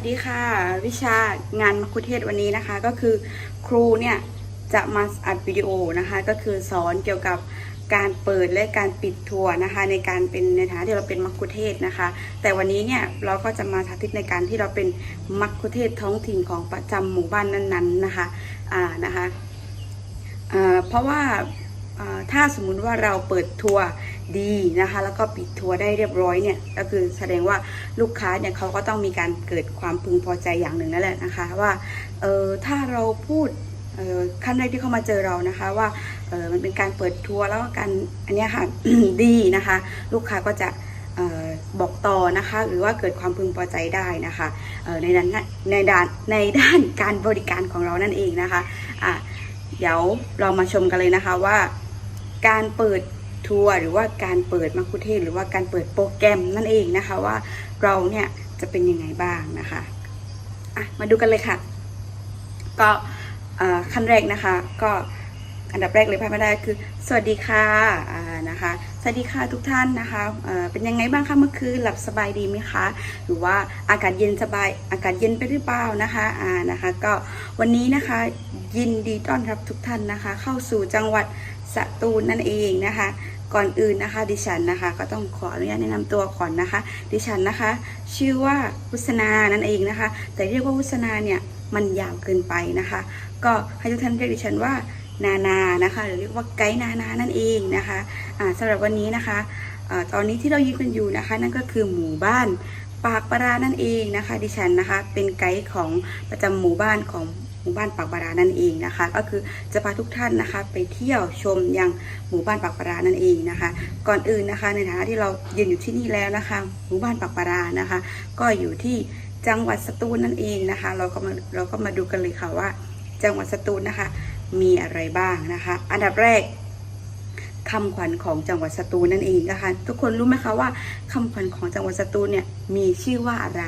วัสดีค่ะ วิชางานมคุเทศวันนี้นะคะ ก็คือครูเนี่ยจะมาอัดวิดีโอนะคะ ก็คือสอนเกี่ยวกับการเปิดและการปิดทัวร์นะคะ ในการเป็นในฐานะที่เราเป็นมัคคุเทศนะคะ แต่วันนี้เนี่ยเราก็จะมาสาธิตในการที่เราเป็นมัคคุเทศท้องถิ่นของประจำหมู่บ้านนั้นๆนะคะอ่านะคะเอ่อเพราะว่าอ่าถ้าสมมุติว่าเราเปิดทัวร์ ดีนะคะ แล้วก็ปิดทัวร์ได้เรียบร้อยเนี่ยก็คือแสดงว่าลูกค้าเนี่ยเขาก็ต้องมีการเกิดความพึงพอใจอย่างหนึ่งนั่นแหละนะคะว่าเออถ้าเราพูดออขั้นแรกที่เขามาเจอเรานะคะว่าเออมันเป็นการเปิดทัวร์แล้วการอันนี้ค่ะดีนะคะ ลูกค้าก็จะออบอกต่อนะคะ หรือว่าเกิดความพึงพอใจได้นะคะออในด้านในด้านในด้านการบริการของเรานั่นเองนะคะอะเดี๋ยวเรามาชมกันเลยนะคะว่า การเปิด ทัวร์หรือว่าการเปิดมัคคุเทศหรือว่าการเปิดโปรแกรมนั่นเองนะคะว่าเราเนี่ยจะเป็นยังไงบ้างนะคะอะมาดูกันเลยค่ะ ก็ขั้นแรกนะคะ ก็อันดับแรกเลยพลาดไม่ได้คือ สวัสดีค่ะนะคะสวัสดีค่ะทุกท่านนะคะเอ่อเป็นยังไงบ้างคะเมื่อคืนหลับสบายดีไหมคะ หรือว่าอากาศเย็นสบายอากาศเย็นไปหรือเปล่านะคะอ่านะคะก็วันนี้นะคะยินดีต้อนรับทุกท่านนะคะ เข้าสู่จังหวัดสตูลนั่นเองนะคะ ก่อนอื่นนะคะ ดิฉันนะคะ ก็ต้องขออนุญาตแนะนำตัวก่อนนะคะ ดิฉันนะคะ ชื่อว่าวุษนานั่นเองนะคะ แต่เรียกว่าวุษนาเนี่ยมันยาวเกินไปนะคะ ก็ให้ทุกท่านเรียกดิฉันว่านานานะคะ หรือเรียกว่าไกด์นานานั่นเองนะคะอ่าสำหรับวันนี้นะคะอาตอนนี้ที่เรายืนกันอยู่นะคะ นั่นก็คือหมู่บ้านปากปรานั่นเองนะคะ ดิฉันนะคะ เป็นไกด์ของประจำหมู่บ้านของ มู่บ้านปากปรานั่นเองนะคะ ก็คือจะพาทุกท่านนะคะ ไปเที่ยวชมยังหมู่บ้านปากปรานั่นเองนะคะ ก่อนอื่นนะคะในฐานะที่เรายืนอยู่ที่นี่แล้วนะคะ หมู่บ้านปากปรานะคะ ก็อยู่ที่จังหวัดสตูลนั่นเองนะคะ เราก็มาเราก็มาดูกันเลยค่ะว่า จังหวัดสตูลนะคะ มีอะไรบ้างนะคะ อันดับแรกคำขวัญของจังหวัดสตูลนั่นเองนะคะ ทุกคนรู้ไหมคะว่าคำขวัญของจังหวัดสตูลเนี่ยมีชื่อว่าอะไร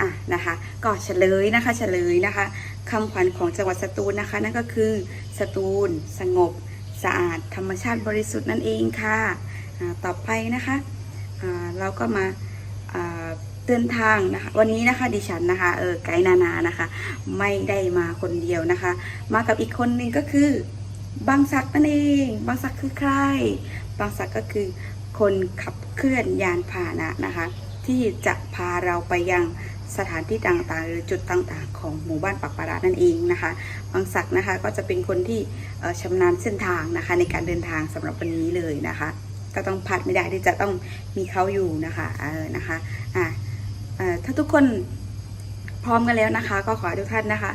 อะนะคะก็เฉลยนะคะเฉลยนะคะคำขวัญของจังหวัดสตูลนะคะ นั่นก็คือสตูล สงบ สะอาด ธรรมชาติบริสุทธิ์นั่นเองค่ะต่อไปนะคะเราก็มาเดินทางนะคะ วันนี้นะคะดิฉันนะคะเออไกด์นานานะคะ ไม่ได้มาคนเดียวนะคะ มากับอีกคนหนึ่งก็คือบางศักดิ์นั่นเองบางศักดิ์คือใคร บางศักดิ์ก็คือคนขับเคลื่อนยานพาหนะนะคะ ที่จะพาเราไปยัง สถานที่ต่างๆ หรือจุดต่างๆ ของหมู่บ้านปักปารานั่นเองนะคะบางศักนะคะก็จะเป็นคนที่เอ่อชำนาญเส้นทางนะคะ ในการเดินทางสำหรับวันนี้เลยนะคะ ก็ต้องพลาดไม่ได้ที่จะต้องมีเขาอยู่นะคะเออนะคะอะเอ่อถ้าทุกคนพร้อมกันแล้วนะคะ ก็ขอให้ทุกท่านนะคะ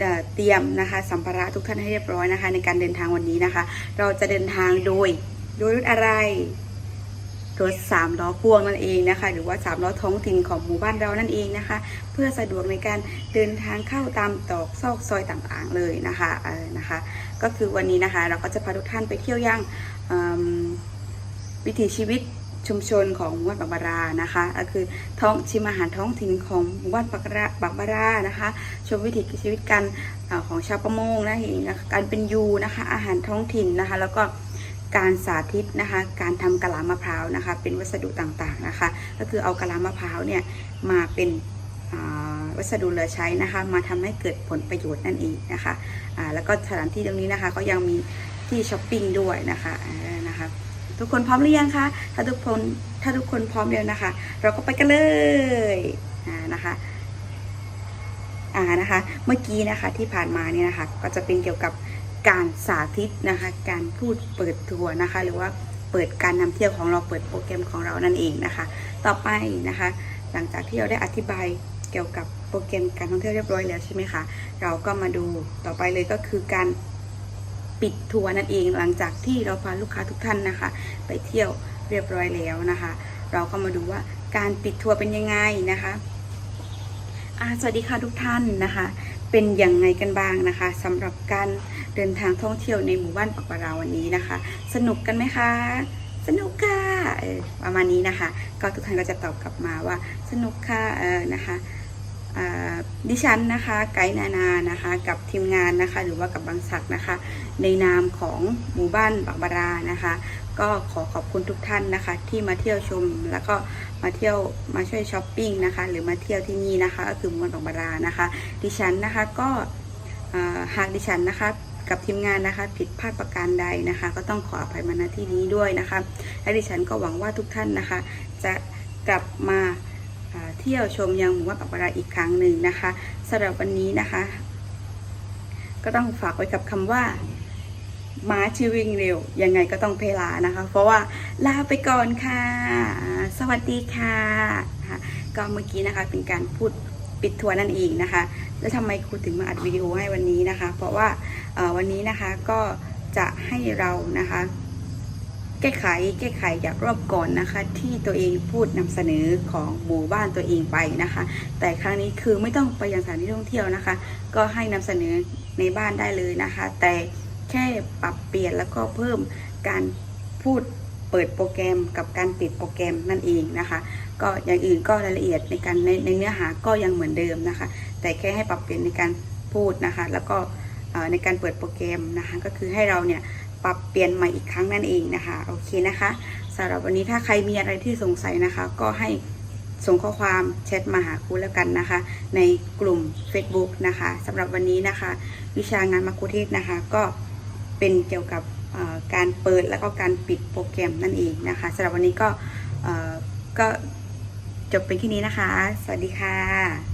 เอ่อเตรียมนะคะสัมภาระทุกท่านให้เรียบร้อยนะคะ ในการเดินทางวันนี้นะคะ เราจะเดินทางโดยโดยรถอะไร รถสามล้อพ่วงนั่นเองนะคะ หรือว่าสามล้อท้องถิ่นของหมู่บ้านเรานั่นเองนะคะ เพื่อสะดวกในการเดินทางเข้าตามตอกซอกซอยต่างๆเลยนะคะเออนะคะ ก็คือวันนี้นะคะ เราก็จะพาทุกท่านไปเที่ยวย่างวิถีชีวิตชุมชนของหมู่บ้านปักบารานะคะก็คือท้องชิมอาหารท้องถิ่นของหมู่บ้านปักบาราปักบารานะคะ ชมวิถีชีวิตการของชาวประมงนะเองนะคะการเป็นยูนะคะ อาหารท้องถิ่นนะคะ แล้วก็ การสาธิตนะคะ การทำกะลามะพร้าวนะคะ เป็นวัสดุต่างๆนะคะ ก็คือเอากะลามะพร้าวเนี่ยมาเป็นวัสดุเหลือใช้นะคะ มาทำให้เกิดผลประโยชน์นั่นเองนะคะแล้วก็สถานที่ตรงนี้นะคะก็ยังมีที่ช้อปปิ้งด้วยนะคะนะคะทุกคนพร้อมหรือยังคะถ้าทุกคนถ้าทุกคนพร้อมแล้วนะคะ เราก็ไปกันเลยนะคะอ่านะคะ เมื่อกี้นะคะที่ผ่านมาเนี่ยนะคะ ก็จะเป็นเกี่ยวกับ การสาธิตนะคะ การพูดเปิดทัวร์นะคะ หรือว่าเปิดการนำเที่ยวของเราเปิดโปรแกรมของเรานั่นเองนะคะ ต่อไปนะคะ หลังจากที่เราได้อธิบายเกี่ยวกับโปรแกรมการท่องเที่ยวเรียบร้อยแล้วใช่ไหมคะเราก็มาดูต่อไปเลยก็คือการปิดทัวร์นั่นเอง หลังจากที่เราพาลูกค้าทุกท่านนะคะ ไปเที่ยวเรียบร้อยแล้วนะคะ เราก็มาดูว่าการปิดทัวร์เป็นยังไงนะคะอาสวัสดีค่ะทุกท่านนะคะ เป็นอย่างไงกันบ้างนะคะสำหรับการเดินทางท่องเที่ยวในหมู่บ้านปักปราวันนี้นะคะ สนุกกันไหมคะ สนุกค่ะประมาณนี้นะคะ ก็ทุกท่านก็จะตอบกลับมาว่าสนุกค่ะเออนะคะ ดิฉันนะคะไกด์นานานะคะกับทีมงานนะคะหรือว่ากับบางศักนะคะ ในนามของหมู่บ้านบักบารานะคะ ก็ขอขอบคุณทุกท่านนะคะ ที่มาเที่ยวชมแล้วก็มาเที่ยวมาช่วยช้อปปิ้งนะคะหรือมาเที่ยวที่นี่นะคะ ก็คือหมู่บ้านบักบารานะคะ ดิฉันนะคะก็หากดิฉันนะคะกับทีมงานนะคะผิดพลาดประการใดนะคะ ก็ต้องขออภัยมาณที่นี้ด้วยนะคะ และดิฉันก็หวังว่าทุกท่านนะคะ จะกลับมา เที่ยวชมยังหมู่บ้านปักบาราอีกครั้งหนึ่งนะคะสำหรับวันนี้นะคะ ก็ต้องฝากไว้กับคำว่าม้าชื่อวิ่งเร็ว ยังไงก็ต้องเพลานะคะ เพราะว่าลาไปก่อนค่ะ สวัสดีค่ะะก็เมื่อกี้นะคะเป็นการพูดปิดทัวร์นั่นเองนะคะ แล้วทำไมครูถึงมาอัดวิดีโอให้วันนี้นะคะ เพราะว่าวันนี้นะคะก็จะให้เรานะคะ แก้ไขแก้ไขจากรอบก่อนนะคะ ที่ตัวเองพูดนำเสนอของหมู่บ้านตัวเองไปนะคะ แต่ครั้งนี้คือไม่ต้องไปยังสถานที่ท่องเที่ยวนะคะ ก็ให้นำเสนอในบ้านได้เลยนะคะ แต่แค่ปรับเปลี่ยนแล้วก็เพิ่มการพูดเปิดโปรแกรมกับการปิดโปรแกรมนั่นเองนะคะ ก็อย่างอื่นก็รายละเอียดในการในในเนื้อหาก็ยังเหมือนเดิมนะคะ แต่แค่ให้ปรับเปลี่ยนในการพูดนะคะ แล้วก็ในการเปิดโปรแกรมนะคะ ก็คือให้เราเนี่ย ปรับเปลี่ยนใหม่อีกครั้งนั่นเองนะคะโอเคนะคะสำหรับวันนี้ถ้าใครมีอะไรที่สงสัยนะคะ ก็ให้ส่งข้อความแชทมาหาครูแล้วกันนะคะ ในกลุ่ม Facebook นะคะสำหรับวันนี้นะคะ วิชางานมัคคุเทศก์นะคะ ก็เป็นเกี่ยวกับการเปิดแล้วก็การปิดโปรแกรมนั่นเองนะคะสำหรับวันนี้ก็ก็จบเป็นแค่นี้นะคะ สวัสดีค่ะ